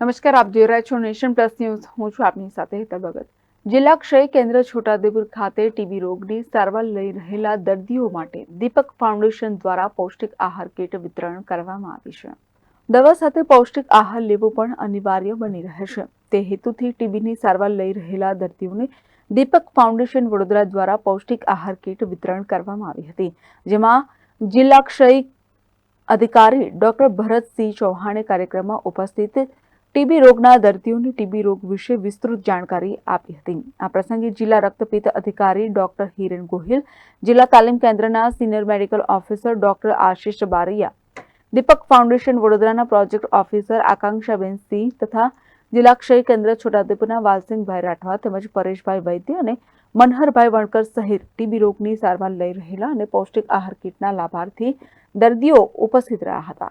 નમસ્કાર, આપ જોઈ રહ્યા છો નેશન પ્લસ ન્યૂઝ. હું છું આપની સાથે હેતલ ભગત. જિલ્લા ક્ષય કેન્દ્ર છોટાદેપુર ખાતે ટીબી રોગની સારવાર લઈ રહેલા દર્દીઓ માટે દીપક ફાઉન્ડેશન દ્વારા પૌષ્ટિક આહાર કીટ વિતરણ કરવામાં આવી છે. દવા સાથે પૌષ્ટિક આહાર લેવો પણ અનિવાર્ય બની રહેશે તે હેતુથી ટીબીની સારવાર લઈ રહેલા દર્દીઓને દીપક ફાઉન્ડેશન વડોદરા દ્વારા પૌષ્ટિક આહાર કીટ વિતરણ કરવામાં આવી હતી. જેમાં જિલ્લા ક્ષય અધિકારી ડોક્ટર ભરતસિંહ ચૌહાણે કાર્યક્રમમાં ઉપસ્થિત ટીબી રોગના દર્દીઓને ટીબી રોગ વિશે વિસ્તૃત જાણકારી આપી હતી. આ પ્રસંગે જિલ્લા રક્તપિત્ત અધિકારી ડોક્ટર હિરેન ગોહિલ, જિલ્લા તાલીમ કેન્દ્રના senior medical officer doctor Ashish Baraiya, Deepak foundation વડોદરાના પ્રોજેક્ટ ઓફિસર આકાંક્ષાબેન સિંહ તથા જિલ્લા ક્ષય કેન્દ્ર છોટાઉદેપુરના વાલસિંહભાઈ રાઠવા તેમજ પરેશભાઈ વૈદ્ય અને મનહરભાઈ વણકર સહિત ટીબી રોગની સારવાર લઈ રહેલા અને પૌષ્ટિક આહાર કીટના લાભાર્થી દર્દીઓ ઉપસ્થિત રહ્યા હતા.